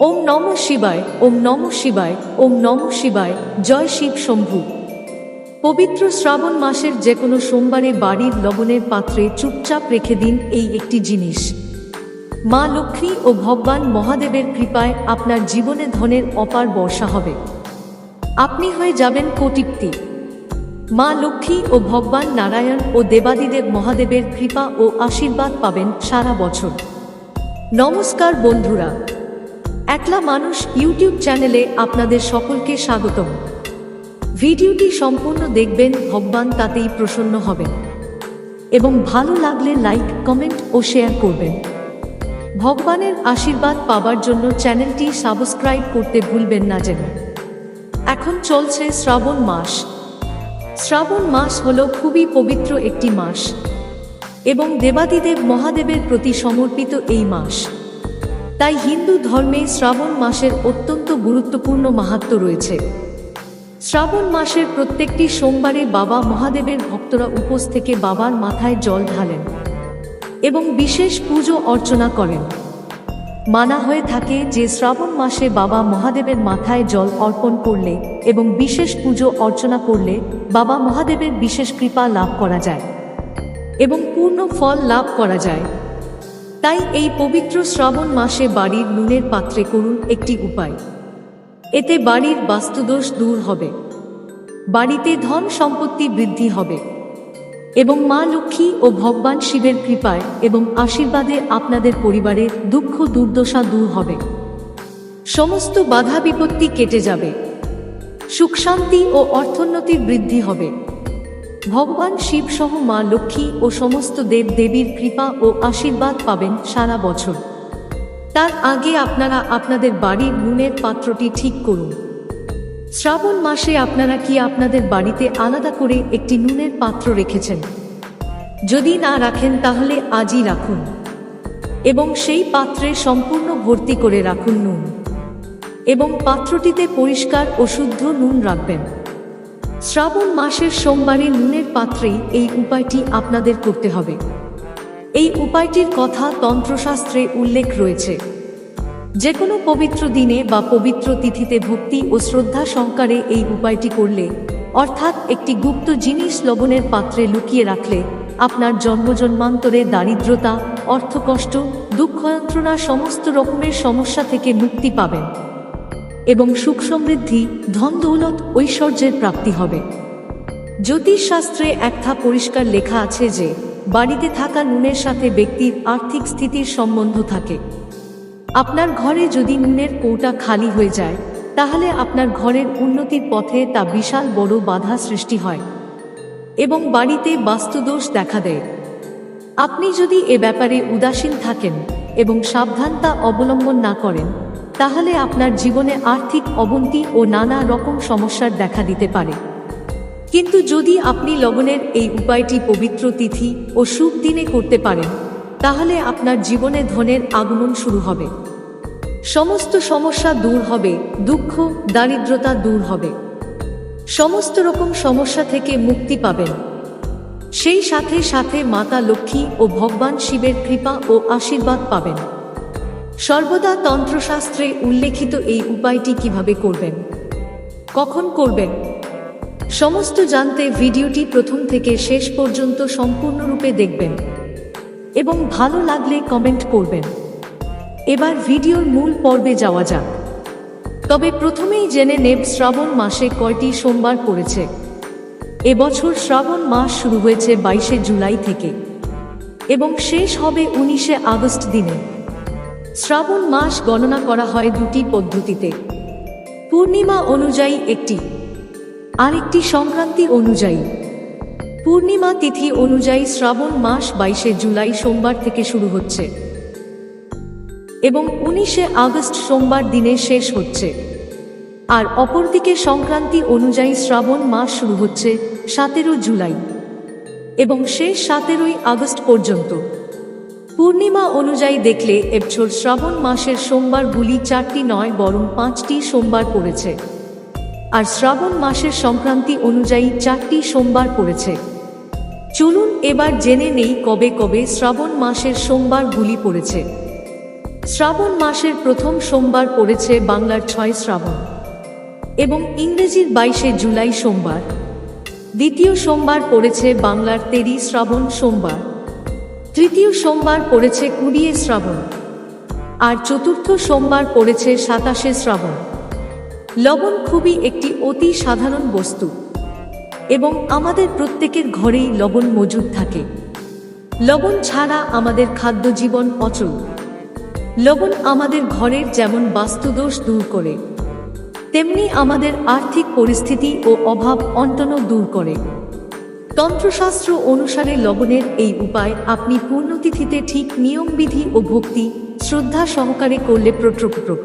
ওম নম শিবায়, ওম নম শিবায়, ওম নম শিবায়, জয় শিব শম্ভু। পবিত্র শ্রাবণ মাসের যে কোনো সোমবারে বাড়ির লবণের পাত্রে চুপচাপ রেখে দিন এই একটি জিনিস। মা লক্ষ্মী ও ভগবান মহাদেবের কৃপায় আপনার জীবনে ধনের অপার বর্ষা হবে। আপনি হয়ে যাবেন কোটিপ্তি। মা লক্ষ্মী ও ভগবান নারায়ণ ও দেবাদিদেব মহাদেবের কৃপা ও আশীর্বাদ পাবেন সারা বছর। নমস্কার বন্ধুরা। একলা মানুষ ইউটিউব চ্যানেলে আপনাদের সকলকে স্বাগতম। ভিডিওটি সম্পূর্ণ দেখবেন, ভগবান তাতেই প্রসন্ন হবেন। এবং ভালো লাগলে লাইক, কমেন্ট ও শেয়ার করবেন। ভগবানের আশীর্বাদ পাবার জন্য চ্যানেলটি সাবস্ক্রাইব করতে ভুলবেন না যেন। এখন চলছে শ্রাবণ মাস। শ্রাবণ মাস হল খুবই পবিত্র একটি মাস। এবং দেবাদিদেব মহাদেবের প্রতি সমর্পিত এই মাস। তাই হিন্দু ধর্মে শ্রাবণ মাসের অত্যন্ত গুরুত্বপূর্ণ মাহাত্ম রয়েছে। শ্রাবণ মাসের প্রত্যেকটি সোমবারে বাবা মহাদেবের ভক্তরা উপোস থেকে বাবার মাথায় জল ঢালেন এবং বিশেষ পুজো অর্চনা করেন। মানা হয়ে থাকে যে শ্রাবণ মাসে বাবা মহাদেবের মাথায় জল অর্পণ করলে এবং বিশেষ পুজো অর্চনা করলে বাবা মহাদেবের বিশেষ কৃপা লাভ করা যায় এবং পূর্ণ ফল লাভ করা যায়। তাই এই পবিত্র শ্রাবণ মাসে বাড়ির নুনের পাত্রে করুন একটি উপায়। এতে বাড়ির বাস্তুদোষ দূর হবে। বাড়িতে ধন সম্পত্তি বৃদ্ধি হবে। এবং মা লক্ষ্মী ও ভগবান শিবের কৃপায় এবং আশীর্বাদে আপনাদের পরিবারের দুঃখ দুর্দশা দূর হবে। সমস্ত বাধা বিপত্তি কেটে যাবে। সুখ শান্তি ও অর্থোন্নতির বৃদ্ধি হবে। ভগবান শিব সহ মা লক্ষ্মী ও সমস্ত দেব দেবীর কৃপা ও আশীর্বাদ পাবেন সারা বছর। তার আগে আপনারা আপনাদের বাড়ির নুনের পাত্রটি ঠিক করুন। শ্রাবণ মাসে আপনারা কি আপনাদের বাড়িতে আলাদা করে একটি নুনের পাত্র রেখেছেন? যদি না রাখেন তাহলে আজই রাখুন। এবং সেই পাত্রে সম্পূর্ণ ভর্তি করে রাখুন নুন। এবং পাত্রটিতে পরিষ্কার ও শুদ্ধ নুন রাখবেন। শ্রাবণ মাসের সোমবারে নুনের পাত্রেই এই উপায়টি আপনাদের করতে হবে। এই উপায়টির কথা তন্ত্রশাস্ত্রে উল্লেখ রয়েছে। যে কোনো পবিত্র দিনে বা পবিত্র তিথিতে ভক্তি ও শ্রদ্ধা সহকারে এই উপায়টি করলে, অর্থাৎ একটি গুপ্ত জিনিস লবণের পাত্রে লুকিয়ে রাখলে, আপনার জন্মজন্মান্তরে দারিদ্রতা, অর্থকষ্ট, দুঃখ যন্ত্রণা, সমস্ত রকমের সমস্যা থেকে মুক্তি পাবেন। এবং সুখ সমৃদ্ধি, ধন দৌলত, ঐশ্বর্যের প্রাপ্তি হবে। জ্যোতিষশাস্ত্রে একটা পরিষ্কার লেখা আছে যে, বাড়িতে থাকা নুনের সাথে ব্যক্তির আর্থিক স্থিতির সম্বন্ধ থাকে। আপনার ঘরে যদি নুনের কৌটা খালি হয়ে যায়, তাহলে আপনার ঘরের উন্নতির পথে তা বিশাল বড় বাধা সৃষ্টি হয় এবং বাড়িতে বাস্তুদোষ দেখা দেয়। আপনি যদি এ ব্যাপারে উদাসীন থাকেন এবং সাবধানতা অবলম্বন না করেন তাহলে আপনার জীবনে আর্থিক অবনতি ও নানা রকম সমস্যার দেখা দিতে পারে। কিন্তু যদি আপনি লবণের এই উপায়টি পবিত্র তিথি ও শুভ দিনে করতে পারেন, তাহলে আপনার জীবনে ধনের আগমন শুরু হবে। সমস্ত সমস্যা দূর হবে, দুঃখ, দারিদ্রতা দূর হবে। সমস্ত রকম সমস্যা থেকে মুক্তি পাবেন। সেই সাথে সাথে মাতা লক্ষ্মী ও ভগবান শিবের কৃপা ও আশীর্বাদ পাবেন। সর্বদা তন্ত্রশাস্ত্রে উল্লেখিত এই উপায়টি কীভাবে করবেন? কখন করবেন? সমস্ত জানতে ভিডিওটি প্রথম থেকে শেষ পর্যন্ত সম্পূর্ণরূপে দেখবেন এবং ভালো লাগলে কমেন্ট করবেন। এবার ভিডিওর মূল পর্বে যাওয়া যাক। তবে প্রথমেই জেনে নেব শ্রাবণ মাসে কয়টি সোমবার পড়েছে। এবছর শ্রাবণ মাস শুরু হয়েছে বাইশে জুলাই থেকে এবং শেষ হবে উনিশে আগস্ট দিনে। শ্রাবণ মাস গণনা করা হয় দুটি পদ্ধতিতে। পূর্ণিমা অনুযায়ী একটি। আরেকটি সংক্রান্তি অনুযায়ী। পূর্ণিমা তিথি অনুযায়ী শ্রাবণ মাস বাইশে জুলাই সোমবার থেকে শুরু হচ্ছে। এবং উনিশে আগস্ট সোমবার দিনে শেষ হচ্ছে। আর অপরদিকে সংক্রান্তি অনুযায়ী শ্রাবণ মাস শুরু হচ্ছে সতেরো জুলাই। এবং শেষ সতেরোই আগস্ট পর্যন্ত। পূর্ণিমা অনুযায়ী দেখলে এবছর শ্রাবণ মাসের সোমবারগুলি চারটি নয়, বরং পাঁচটি সোমবার পড়েছে। আর শ্রাবণ মাসের সংক্রান্তি অনুযায়ী চারটি সোমবার পড়েছে। চলুন এবার জেনে নেই কবে কবে শ্রাবণ মাসের সোমবারগুলি পড়েছে। শ্রাবণ মাসের প্রথম সোমবার পড়েছে বাংলার ছয় শ্রাবণ এবং ইংরেজির বাইশে জুলাই সোমবার। দ্বিতীয় সোমবার পড়েছে বাংলার তেরি শ্রাবণ সোমবার। তৃতীয় সোমবার পড়েছে কুড়িয়ে শ্রাবণ, আর চতুর্থ সোমবার পড়েছে সাতাশে শ্রাবণ। লবণ খুবই একটি অতি সাধারণ বস্তু এবং আমাদের প্রত্যেকের ঘরেই লবণ মজুদ থাকে। লবণ ছাড়া আমাদের খাদ্য জীবন অচল। লবণ আমাদের ঘরের যেমন বাস্তুদোষ দূর করে, তেমনি আমাদের আর্থিক পরিস্থিতি ও অভাব অন্টনও দূর করে। তন্ত্রশাস্ত্র অনুসারে লবণের এই উপায় আপনি পূর্ণতিথিতে ঠিক নিয়মবিধি ও ভক্তি শ্রদ্ধা সহকারে করলে প্রট্রপ্রপ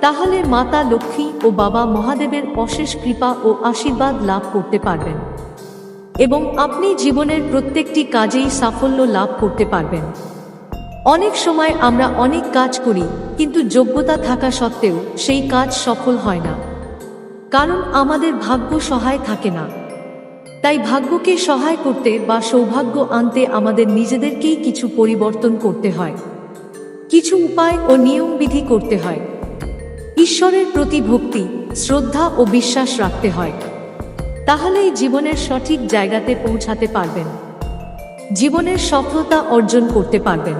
তাহলে মাতা লক্ষ্মী ও বাবা মহাদেবের অশেষ কৃপা ও আশীর্বাদ লাভ করতে পারবেন। এবং আপনি জীবনের প্রত্যেকটি কাজেই সাফল্য লাভ করতে পারবেন। অনেক সময় আমরা অনেক কাজ করি, কিন্তু যোগ্যতা থাকা সত্ত্বেও সেই কাজ সফল হয় না। কারণ আমাদের ভাগ্য সহায় থাকে না। তাই ভাগ্যকে সহায় করতে বা সৌভাগ্য আনতে আমাদের নিজেদেরকেই কিছু পরিবর্তন করতে হয়। কিছু উপায় ও নিয়মবিধি করতে হয়। ঈশ্বরের প্রতি ভক্তি, শ্রদ্ধা ও বিশ্বাস রাখতে হয়। তাহলেই জীবনের সঠিক জায়গাতে পৌঁছাতে পারবেন। জীবনের সফলতা অর্জন করতে পারবেন।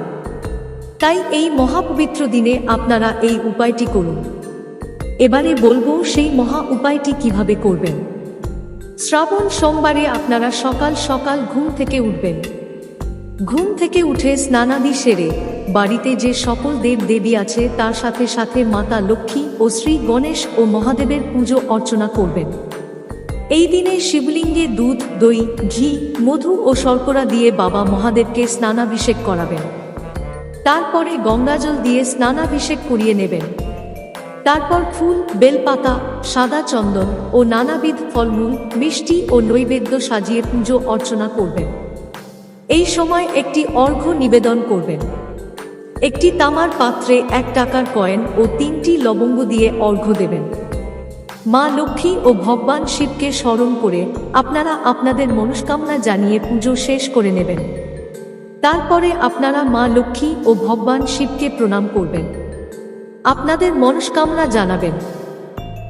তাই এই মহাপবিত্র দিনে আপনারা এই উপায়টি করুন। এবারে বলব সেই মহা উপায়টি কীভাবে করবেন। শ্রাবণ সোমবারে আপনারা সকাল সকাল ঘুম থেকে উঠবেন। ঘুম থেকে উঠে স্নানাদি সেরে বাড়িতে যে সকল দেব দেবী আছে, তার সাথে সাথে মাতা লক্ষ্মী ও শ্রী গণেশ ও মহাদেবের পুজো অর্চনা করবেন। এই দিনে শিবলিঙ্গে দুধ, দই, ঘি, মধু ও শর্করা দিয়ে বাবা মহাদেবকে স্নানাভিষেক করাবেন। তারপরে গঙ্গাজল দিয়ে স্নানাভিষেক করিয়ে নেবেন। তারপর ফুল, বেলপাতা, সাদা চন্দন ও নানাবিধ ফলমূল, মিষ্টি ও নৈবেদ্য সাজিয়ে পুজো অর্চনা করবেন। এই সময় একটি অর্ঘ্য নিবেদন করবেন। একটি তামার পাত্রে এক টাকার কয়েন ও তিনটি লবঙ্গ দিয়ে অর্ঘ্য দেবেন। মা লক্ষ্মী ও ভগবান শিবকে স্মরণ করে আপনারা আপনাদের মনস্কামনা জানিয়ে পুজো শেষ করে নেবেন। তারপরে আপনারা মা লক্ষ্মী ও ভগবান শিবকে প্রণাম করবেন। আপনাদের মনস্কামনা জানাবেন।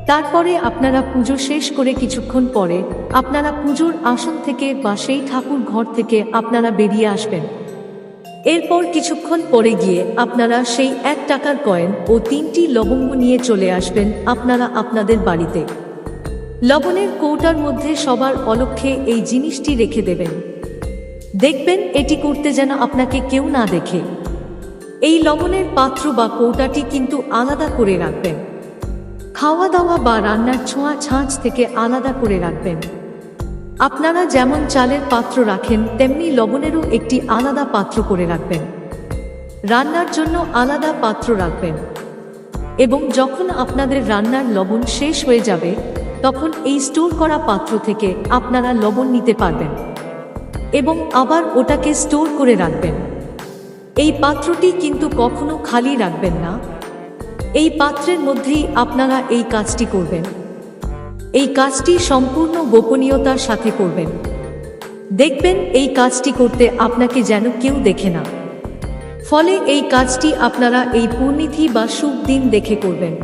তারপরে আপনারা পুজো শেষ করে কিছুক্ষণ পরে আপনারা পুজোর আসন থেকে বা সেই ঠাকুর ঘর থেকে আপনারা বেরিয়ে আসবেন। এরপর কিছুক্ষণ পরে গিয়ে আপনারা সেই এক টাকার কয়েন ও তিনটি লবঙ্গ নিয়ে চলে আসবেন আপনারা আপনাদের বাড়িতে। লবণের কৌটার মধ্যে সবার অলক্ষ্যে এই জিনিসটি রেখে দেবেন। দেখবেন এটি করতে যেন আপনাকে কেউ না দেখে। এই লবণের পাত্র বা কৌটাটি কিন্তু আলাদা করে রাখবেন। খাওয়া দাওয়া বা রান্নার ছোঁয়া ছাঁচ থেকে আলাদা করে রাখবেন। আপনারা যেমন চালের পাত্র রাখেন, তেমনি লবণেরও একটি আলাদা পাত্র করে রাখবেন। রান্নার জন্য আলাদা পাত্র রাখবেন। এবং যখন আপনাদের রান্নার লবণ শেষ হয়ে যাবে, তখন এই স্টোর করা পাত্র থেকে আপনারা লবণ নিতে পারবেন। এবং আবার ওটাকে স্টোর করে রাখবেন। এই পাত্রটি কিন্তু কখনো খালি রাখবেন না। এই পাত্রের মধ্যেই আপনারা এই কাজটি করবেন। এই কাজটি সম্পূর্ণ গোপনীয়তার সাথে করবেন। দেখবেন এই কাজটি করতে আপনাকে যেন কেউ দেখে না। ফলে এই কাজটি আপনারা এই পূর্ণিথি বা শুভ দিন দেখে করবেন।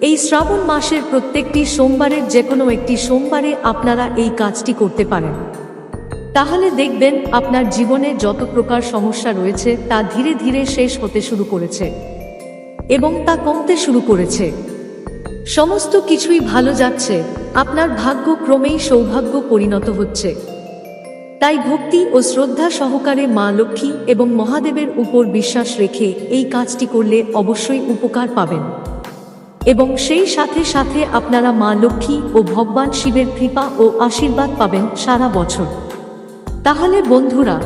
এই শ্রাবণ মাসের প্রত্যেকটি সোমবারের যে কোনো একটি সোমবারে আপনারা এই কাজটি করতে পারেন। তাহলে দেখবেন আপনার জীবনে যত প্রকার সমস্যা রয়েছে, তা ধীরে ধীরে শেষ হতে শুরু করেছে এবং তা কমতে শুরু করেছে। সমস্ত কিছুই ভালো যাচ্ছে, আপনার ভাগ্য ক্রমেই সৌভাগ্য পরিণত হচ্ছে। তাই ভক্তি ও শ্রদ্ধা সহকারে মা লক্ষ্মী এবং মহাদেবের উপর বিশ্বাস রেখে এই কাজটি করলে অবশ্যই উপকার পাবেন। এবং সেই সাথে সাথে আপনারা মা লক্ষ্মী ও ভগবান শিবের কৃপা ও আশীর্বাদ পাবেন সারা বছর। তাহলে বন্ধুরা,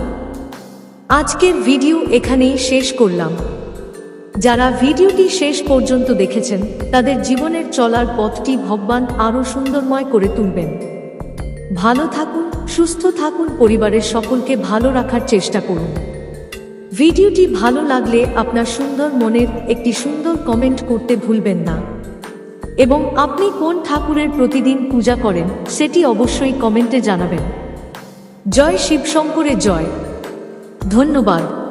আজকের ভিডিও এখানেই শেষ করলাম। যারা ভিডিওটি শেষ পর্যন্ত দেখেছেন, তাদের জীবনের চলার পথটি ভগবান আরও সুন্দরময় করে তুলবেন। ভালো থাকুন, সুস্থ থাকুন, পরিবারের সকলকে ভালো রাখার চেষ্টা করুন। ভিডিওটি ভালো লাগলে আপনার সুন্দর মনের একটি সুন্দর কমেন্ট করতে ভুলবেন না। এবং আপনি কোন ঠাকুরের প্রতিদিন পূজা করেন, সেটি অবশ্যই কমেন্টে জানাবেন। জয় শিবশঙ্করের জয়। ধন্যবাদ।